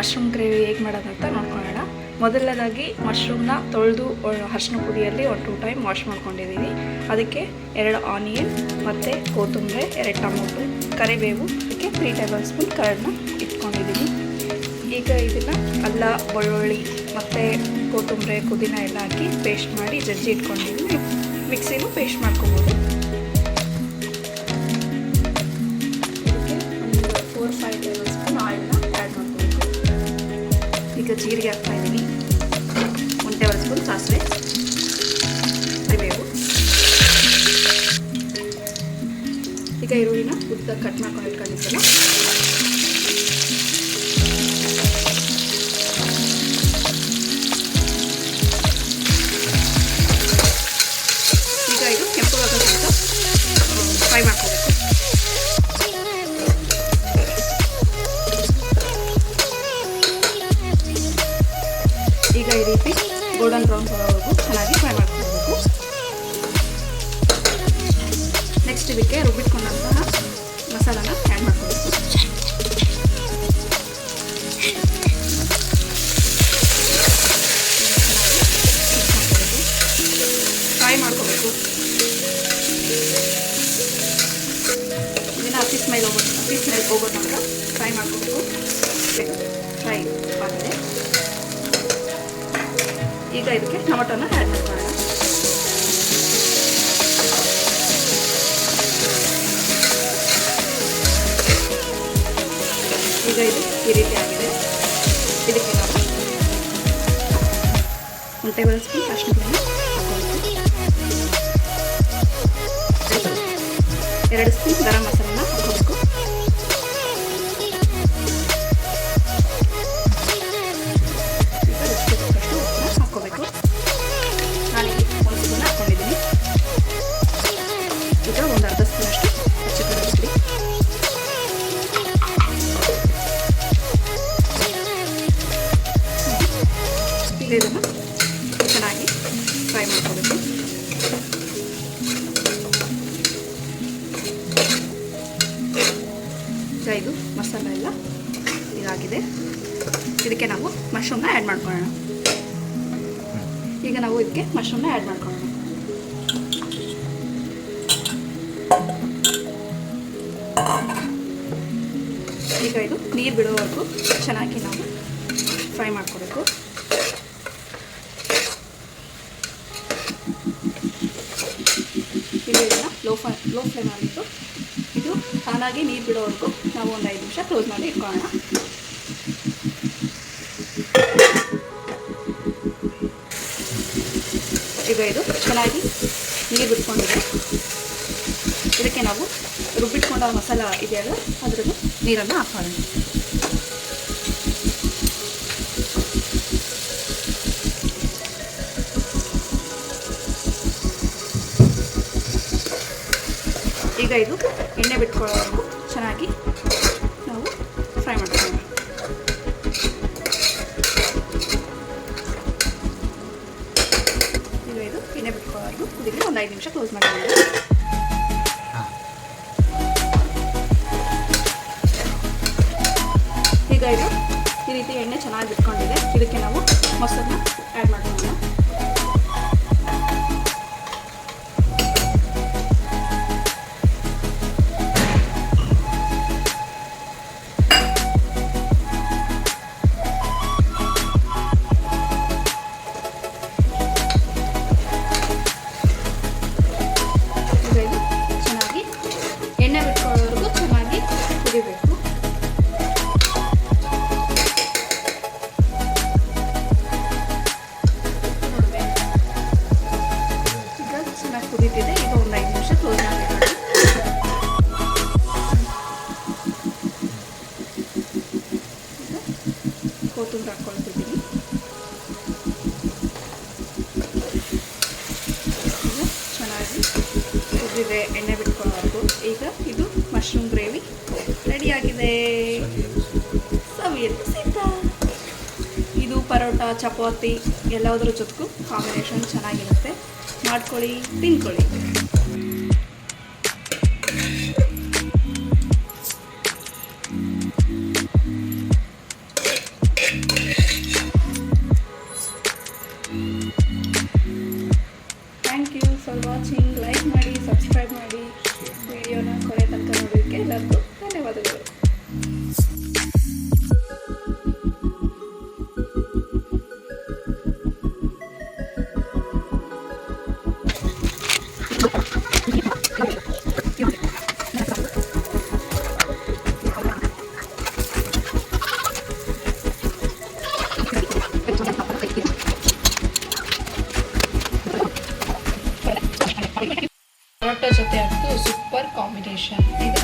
Mushroom gravy ಹೇಗೆ ಮಾಡೋದಂತ ನೋಡ್ಕೊಳ್ಳೋಣ. ಮೊದಲನೇದಾಗಿ ಮಶ್ರೂಮ್ನ ತೊಳೆದು ಅರಿಶಿನ ಪುಡಿಯಲ್ಲಿ ಒಂದು ಟೂ ಟೈಮ್ ವಾಶ್ ಮಾಡ್ಕೊಂಡಿದ್ದೀನಿ ಅದಕ್ಕೆ ಎರಡು ಆನಿಯನ್ ಮತ್ತು ಕೊತ್ತಂಬರಿ, ಎರಡು ಟೊಮೊಟೊ, ಕರಿಬೇವು, ಅದಕ್ಕೆ ತ್ರೀ ಟೇಬಲ್ ಸ್ಪೂನ್ ಕರಡನ್ನ ಇಟ್ಕೊಂಡಿದ್ದೀನಿ ಈಗ ಇದನ್ನು ಅಲ್ಲ ಬೆಳ್ಳುಳ್ಳಿ ಮತ್ತು ಕೊತ್ತಂಬರಿ, ಪುದೀನ ಎಲ್ಲ ಹಾಕಿ ಪೇಸ್ಟ್ ಮಾಡಿ, ಜಜ್ಜಿ ಇಟ್ಕೊಂಡಿದ್ದೀನಿ ಮಿಕ್ಸಿನೂ ಪೇಸ್ಟ್ ಮಾಡ್ಕೊಬೋದು. ಜೀರಿಗೆ ಹಾಕ್ತಾ ಇದ್ದೀನಿ ಒಂದು ಟೇಬಲ್ ಸ್ಪೂನ್ ಸಾಸಿವೆ. ಕರಿಬೇವು. ಈಗ ಈರುಳ್ಳಿನ ಉದ್ದ ಕಟ್ ಮಾಡ್ಕೊಂಡು ಇಟ್ಕೊಂಡಿದ್ದಲ್ಲ ಈ ರೀತಿ ಗೋಲ್ಡನ್ ಬ್ರೌನ್ ಬರೋವರೆಗೂ ಚೆನ್ನಾಗಿ ಫ್ರೈ ಮಾಡ್ಕೊಳ್ಬೇಕು. ನೆಕ್ಸ್ಟ್ ಇದಕ್ಕೆ ರುಬ್ಬಿಟ್ಕೊಂಡಂತಹ ಮಸಾಲಾನ ಆ್ಯಡ್ ಮಾಡ್ಕೋಬೇಕು ಫ್ರೈ ಮಾಡ್ಕೋಬೇಕು ಇದನ್ನು ಹಸಿ ಸ್ಮೈಲ್ ಹೋಗೋದು ಹಸಿ ಸ್ಮೈಲ್ ಹೋಗೋ ಮಾತ್ರ ಫ್ರೈ ಮಾಡ್ಕೋಬೇಕು ಫ್ರೈ ಆಗಿದೆ. ಈಗ ಇದಕ್ಕೆ ಟೊಮಟೊನ ಆ್ಯಡ್ ಮಾಡೋಣ ಈಗ ಇದು ಈ ರೀತಿ ಆಗಿದೆ. ಇದಕ್ಕೆ ನಾವು ಒಂದು ಟೇಬಲ್ ಸ್ಪೂನ್ ಅಷ್ಟು ಎರಡು ಸ್ಪೂನ್ ಗರಂ ಮಸಾಲನ ಈಗ ಒಂದು ಅರ್ಧ ಸ್ಪೂನಷ್ಟು ಹಚ್ಚಿಕೊಳ್ಳಿ ಪುಡಿ ಈಗ ಇದನ್ನು ಚೆನ್ನಾಗಿ ಫ್ರೈ ಮಾಡ್ಕೋಬೇಕು ಈಗ ಇದು ಮಸಾಲ ಎಲ್ಲ ಇದಾಗಿದೆ ಇದಕ್ಕೆ ನಾವು ಮಶ್ರೂಮ್ನ ಆ್ಯಡ್ ಮಾಡ್ಕೊಳ್ಳೋಣ ಈಗ ನಾವು ಇದಕ್ಕೆ ಮಶ್ರೂಮ್ನ ಆ್ಯಡ್ ಮಾಡ್ಕೊಳ್ಳೋಣ ಈಗ ಇದು ನೀರು ಬಿಡೋವರೆಗೂ ಚೆನ್ನಾಗಿ ನಾವು ಫ್ರೈ ಮಾಡ್ಕೋಬೇಕು. ಈಗ ಇದನ್ನು ಲೋ ಫ್ರೈ ಲೋ ಫ್ಲೇಮ್ ಆಗಿತ್ತು ಇದು ತಾನಾಗಿ ನೀರು ಬಿಡೋವರೆಗೂ ನಾವು ಒಂದು ಐದು ನಿಮಿಷ ಕ್ಲೋಸ್ ಮಾಡಿ ಇಟ್ಕೊಳ್ಳೋಣ. ಈಗ ಇದು ಚೆನ್ನಾಗಿ ನೀರು ಬಿಟ್ಕೊಂಡಿದೆ. ಇದಕ್ಕೆ ನಾವು ರುಬ್ಬಿಟ್ಕೊಂಡ ಮಸಾಲ ಇದೆಯಲ್ಲ ಅದರಲ್ಲೂ? ನೀರನ್ನು ಹಾಕೋಣ ಈಗ ಇದು ಎಣ್ಣೆ ಬಿಟ್ಕೊಳ್ಳೋದು ಚೆನ್ನಾಗಿ ನಾವು ಫ್ರೈ ಮಾಡ್ಕೊಳ್ಳೋಣ. ಈಗ ಇದು ಎಣ್ಣೆ ಬಿಟ್ಕೊಳ್ಳೋದು. ಇದಕ್ಕೆ ಒಂದು ಐದು ನಿಮಿಷ ಕ್ಲೋಸ್ ಮಾಡೋಣ ಈಗ ಇದು ಈ ರೀತಿ ಎಣ್ಣೆ ಚೆನ್ನಾಗಿ ಬಿಟ್ಕೊಂಡಿದೆ ಇದಕ್ಕೆ ನಾವು ಮೊಸರನ್ನ ಆ್ಯಡ್ ಮಾಡ್ತೀವಿ ಚೆನ್ನಾಗಿ ಎಣ್ಣೆ ಬಿಟ್ಕೊಳ್ಳೋವರೆಗೂ ಚೆನ್ನಾಗಿ ಕುದಿಬೇಕು. ಒಂದು ಐದು ನಿಮಿಷ ಕೊತ್ತಂಬರಿ ಹಾಕ್ಕೊಳ್ತಿದ್ದೀನಿ ಚೆನ್ನಾಗಿ ಕುದಿದೆ ಎಣ್ಣೆ ಬಿಟ್ಕೊಳ್ಬಾರ್ದು ಈಗ ಇದು ಮಶ್ರೂಮ್ ಗ್ರೇವಿ ರೆಡಿಯಾಗಿದೆ ಸವಿಯಲು ಸಿದ್ಧ ಪರೋಟ, ಚಪಾತಿ ಎಲ್ಲದರ ಜೊತೆಗೂ ಕಾಂಬಿನೇಷನ್ ಚೆನ್ನಾಗಿರುತ್ತೆ. ಮಾಡ್ಕೊಳ್ಳಿ, ತಿನ್ಕೊಳ್ಳಿ. Thank you for watching like ಮಾಡಿ ಸಬ್ಸ್ಕ್ರೈಬ್ ಮಾಡಿ. ಪರೋಟ ಜೊತೆ ಅಂತೂ ಸೂಪರ್ ಕಾಂಬಿನೇಷನ್ ಇದು.